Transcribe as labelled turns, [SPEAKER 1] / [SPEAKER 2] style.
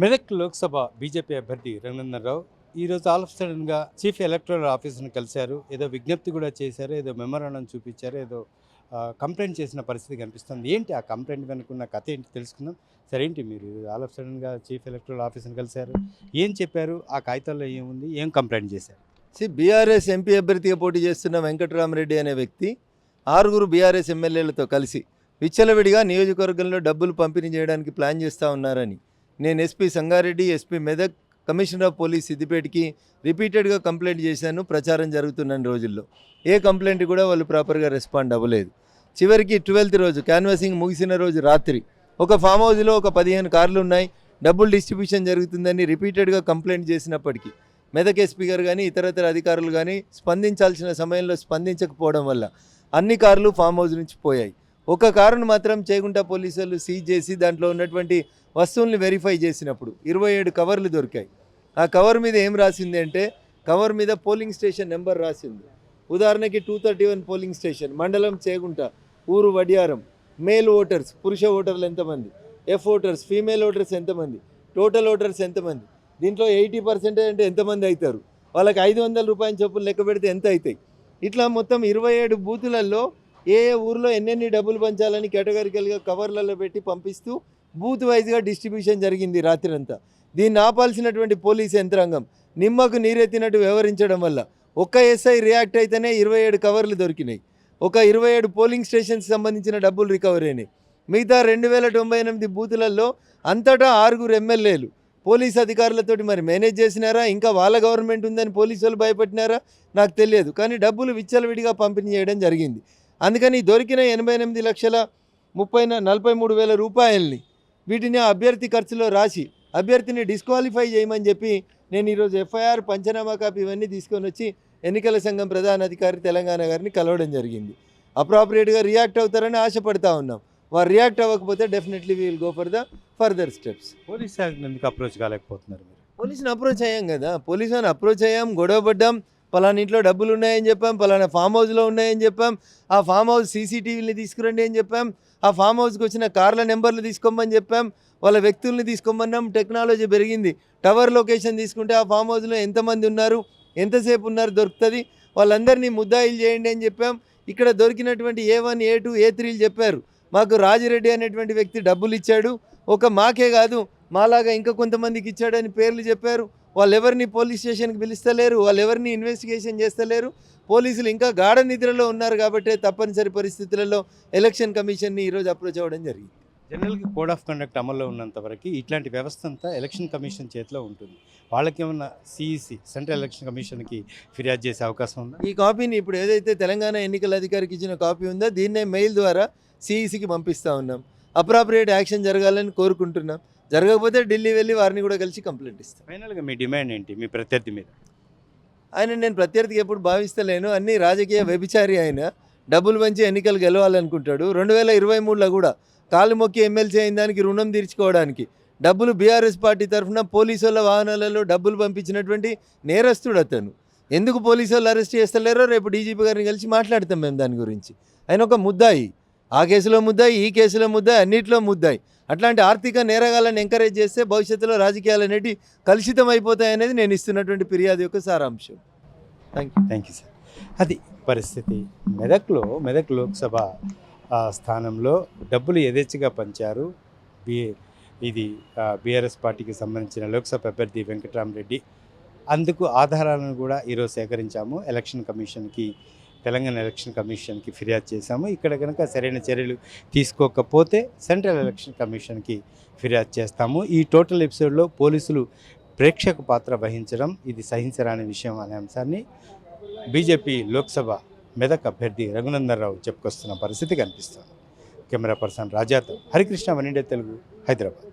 [SPEAKER 1] Medak Lok Sabha BJP అభ్యర్థి రఘునందనరావు ఈరోజు all of సడన్గా చీఫ్ ఎలక్టరల్ ఆఫీసర్ని కలిశారు. ఏదో విజ్ఞప్తి కూడా చేశారు ఏదో మెమరాండం చూపించారు ఏదో కంప్లైంట్ చేసిన పరిస్థితి కనిపిస్తుంది. ఏంటి ఆ కంప్లైంట్ వెనుకున్న కథ ఏంటి తెలుసుకుందాం. సరే ఏంటి మీరు ఆల్ ఆఫ్ సడన్గా చీఫ్ ఎలక్టరల్ ఆఫీసర్ని కలిశారు. ఏం చెప్పారు? ఆ కాగితాల్లో ఏముంది? ఏం కంప్లైంట్ చేశారు?
[SPEAKER 2] సి బీఆర్ఎస్ ఎంపీ అభ్యర్థిగా పోటీ చేస్తున్న వెంకటరామరెడ్డి అనే వ్యక్తి ఆరుగురు బీఆర్ఎస్ ఎమ్మెల్యేలతో కలిసి విచ్చలవిడిగా నియోజకవర్గంలో డబ్బులు పంపిణీ చేయడానికి ప్లాన్ చేస్తూ ఉన్నారని నేను SP Sangareddy SP Medak commissioner of police సిద్దిపేటకి రిపీటెడ్గా కంప్లైంట్ చేశాను. ప్రచారం జరుగుతున్న రోజుల్లో. ఏ కంప్లైంట్ కూడా వాళ్ళు ప్రాపర్గా రెస్పాండ్ అవ్వలేదు. చివరికి ట్వెల్త్ రోజు క్యాన్వాసింగ్ ముగిసిన రోజు రాత్రి ఒక ఫామ్ హౌస్లో ఒక పదిహేను కార్లు ఉన్నాయి. డబ్బులు డిస్ట్రిబ్యూషన్ జరుగుతుందని రిపీటెడ్గా కంప్లైంట్ చేసినప్పటికీ మెదక్ ఎస్పీ గారు కానీ ఇతరతర అధికారులు కానీ స్పందించాల్సిన సమయంలో స్పందించకపోవడం వల్ల అన్ని కార్లు ఫామ్ హౌస్ నుంచి పోయాయి. ఒక కారును మాత్రం చేగుంట పోలీసులు సీజ్ చేసి దాంట్లో ఉన్నటువంటి వస్తువుల్ని వెరిఫై చేసినప్పుడు ఇరవై ఏడు కవర్లు దొరికాయి. ఆ కవర్ మీద ఏం రాసింది అంటే కవర్ మీద పోలింగ్ స్టేషన్ నెంబర్ రాసింది. ఉదాహరణకి two thirty one polling station మండలం చేగుంట ఊరు వడియారం మేల్ ఓటర్స్ పురుష ఓటర్లు ఎంతమంది? ఎఫ్ ఓటర్స్ ఫీమేల్ ఓటర్స్ ఎంతమంది? టోటల్ ఓటర్స్ ఎంతమంది? దీంట్లో ఎయిటీ పర్సెంటేజ్ అంటే ఎంతమంది అవుతారు? వాళ్ళకి ఐదు వందల రూపాయల చొప్పులు లెక్క పెడితే ఎంత అవుతాయి? ఇట్లా మొత్తం ఇరవై ఏడు బూతులలో ఏ ఏ ఊర్లో ఎన్నెన్ని డబ్బులు పంచాలని కేటగిరికల్గా కవర్లలో పెట్టి పంపిస్తూ బూత్ వైజ్గా డిస్ట్రిబ్యూషన్ జరిగింది రాత్రంతా. దీన్ని ఆపాల్సినటువంటి పోలీస్ యంత్రాంగం నిమ్మకు నీరెత్తినట్టు వ్యవహరించడం వల్ల ఒక్క ఎస్ఐ రియాక్ట్ అయితేనే ఇరవై ఏడు కవర్లు దొరికినాయి. ఒక ఇరవై ఏడు పోలింగ్ స్టేషన్కి సంబంధించిన డబ్బులు రికవర్ అయినాయి. మిగతా రెండు వేల తొంభై ఎనిమిది బూతులలో అంతటా ఆరుగురు ఎమ్మెల్యేలు. పోలీస్ అధికారులతోటి మరి మేనేజ్ చేసినారా? ఇంకా వాళ్ళ గవర్నమెంట్ ఉందని పోలీసు వాళ్ళు భయపెట్టినారా? నాకు తెలియదు. కానీ డబ్బులు విచ్చలవిడిగా పంపిణీ చేయడం జరిగింది. అందుకని దొరికిన ఎనభై ఎనిమిది లక్షల ముప్పై నలభై మూడు వేల రూపాయల్ని వీటిని ఆ అభ్యర్థి ఖర్చులో రాసి అభ్యర్థిని డిస్క్వాలిఫై చేయమని చెప్పి నేను ఈరోజు ఎఫ్ఐఆర్ పంచనామా కాపీ ఇవన్నీ తీసుకొని వచ్చి ఎన్నికల సంఘం ప్రధాన అధికారి తెలంగాణ గారిని కలవడం జరిగింది. అప్రాపరియేట్గా రియాక్ట్ అవుతారని ఆశపడతా ఉన్నాం. వారు రియాక్ట్ అవ్వకపోతే definitely will go for the further steps.
[SPEAKER 1] Police approach కాలేకపోతున్నారు
[SPEAKER 2] పోలీసుని అప్రోచ్ అయ్యాం కదా. పోలీసుని అప్రోచ్ అయ్యాం గొడవ పడ్డాం. పలానా ఇంట్లో డబ్బులు ఉన్నాయని చెప్పాం పలానా ఫామ్ హౌస్లో ఉన్నాయని చెప్పాం ఆ ఫామ్ హౌస్ సీసీటీవీని తీసుకురండి అని చెప్పాం ఆ ఫామ్ హౌస్కి వచ్చిన కార్ల నెంబర్లు తీసుకోమని చెప్పాం వాళ్ళ వ్యక్తుల్ని తీసుకోమన్నాం టెక్నాలజీ పెరిగింది. టవర్ లొకేషన్ తీసుకుంటే ఆ ఫామ్ హౌస్లో ఎంతమంది ఉన్నారు ఎంతసేపు ఉన్నారు దొరుకుతుంది వాళ్ళందరినీ ముద్దాయిలు చేయండి అని చెప్పాం. ఇక్కడ దొరికినటువంటి ఏ వన్ ఏ టూ ఏ త్రీలు చెప్పారు. మాకు రాజిరెడ్డి అనేటువంటి వ్యక్తి డబ్బులు ఇచ్చాడు. ఒక మాకే కాదు మాలాగా ఇంకా కొంతమందికి ఇచ్చాడని పేర్లు చెప్పారు. వాళ్ళు ఎవరిని పోలీస్ స్టేషన్కి పిలుస్తలేరు వాళ్ళు ఎవరిని ఇన్వెస్టిగేషన్ చేస్తలేరు. పోలీసులు ఇంకా గాఢ నిద్రలో ఉన్నారు కాబట్టి తప్పనిసరి పరిస్థితులలో ఎలక్షన్ కమిషన్ని ఈరోజు అప్రోచ్ అవ్వడం జరిగింది.
[SPEAKER 1] జనరల్గా కోడ్ ఆఫ్ కండక్ట్ అమల్లో ఉన్నంత వరకు ఇట్లాంటి వ్యవస్థ అంతా ఎలక్షన్ కమిషన్ చేతిలో ఉంటుంది. వాళ్ళకి ఏమన్నా సిఈసి సెంట్రల్ ఎలక్షన్ కమిషన్కి ఫిర్యాదు చేసే అవకాశం ఉందా?
[SPEAKER 2] ఈ కాపీని ఇప్పుడు ఏదైతే తెలంగాణ ఎన్నికల అధికారికి ఇచ్చిన కాపీ ఉందో దీన్నే మెయిల్ ద్వారా సిఈసికి పంపిస్తూ ఉన్నాం. అప్రాపరియేట్ యాక్షన్ జరగాలని కోరుకుంటున్నాం. జరగకపోతే ఢిల్లీ వెళ్ళి వారిని కూడా కలిసి కంప్లైంట్ ఇస్తాం.
[SPEAKER 1] ఫైనల్గా మీ డిమాండ్ ఏంటి? మీ ప్రత్యర్థి మీద?
[SPEAKER 2] ఆయన నేను ప్రత్యర్థికి ఎప్పుడు భావిస్తలేను. అన్ని రాజకీయ వ్యభిచారి ఆయన. డబ్బులు పంచి ఎన్నికలు గెలవాలనుకుంటాడు. రెండు వేల ఇరవై మూడులో కూడా కాలు మొక్కి ఎమ్మెల్సీ అయిన దానికి రుణం తీర్చుకోవడానికి డబ్బులు బీఆర్ఎస్ పార్టీ తరఫున పోలీసు వాళ్ళ వాహనాలలో డబ్బులు పంపించినటువంటి నేరస్తుడు అతను. ఎందుకు పోలీసు వాళ్ళు అరెస్ట్ చేస్తలేరో రేపు డీజీపీ గారిని కలిసి మాట్లాడతాం మేము దాని గురించి. ఆయన ఒక ముద్దాయి. ఆ కేసులో ముద్దాయి ఈ కేసులో ముద్దాయి అన్నిట్లో ముద్దాయి. అట్లాంటి ఆర్థిక నేరగాలను ఎంకరేజ్ చేస్తే భవిష్యత్తులో రాజకీయాలు అనేవి కలుషితం అయిపోతాయనేది నేను ఇస్తున్నటువంటి ఫిర్యాదు యొక్క సారాంశం. Thank you
[SPEAKER 1] thank you sir అది పరిస్థితి. మెదక్లో మెదక్ లోక్సభ స్థానంలో డబ్బులు యథేచ్ఛగా పంచారు. బి ఇది బీఆర్ఎస్ పార్టీకి సంబంధించిన లోక్సభ అభ్యర్థి వెంకటరామరెడ్డి. అందుకు ఆధారాలను కూడా ఈరోజు సేకరించాము. ఎలక్షన్ కమిషన్కి తెలంగాణ ఎలక్షన్ కమిషన్కి ఫిర్యాదు చేశాము. ఇక్కడ కనుక సరైన చర్యలు తీసుకోకపోతే సెంట్రల్ ఎలక్షన్ కమిషన్కి ఫిర్యాదు చేస్తాము. ఈ టోటల్ ఎపిసోడ్లో పోలీసులు ప్రేక్షక పాత్ర వహించడం ఇది సహించరాని విషయం అనే అంశాన్ని బీజేపీ లోక్సభ మెదక్ అభ్యర్థి రఘునందన్ రావు చెప్పుకొస్తున్న పరిస్థితి కనిపిస్తుంది. కెమెరా పర్సన్ రాజాతో హరికృష్ణ వనిండే తెలుగు హైదరాబాద్.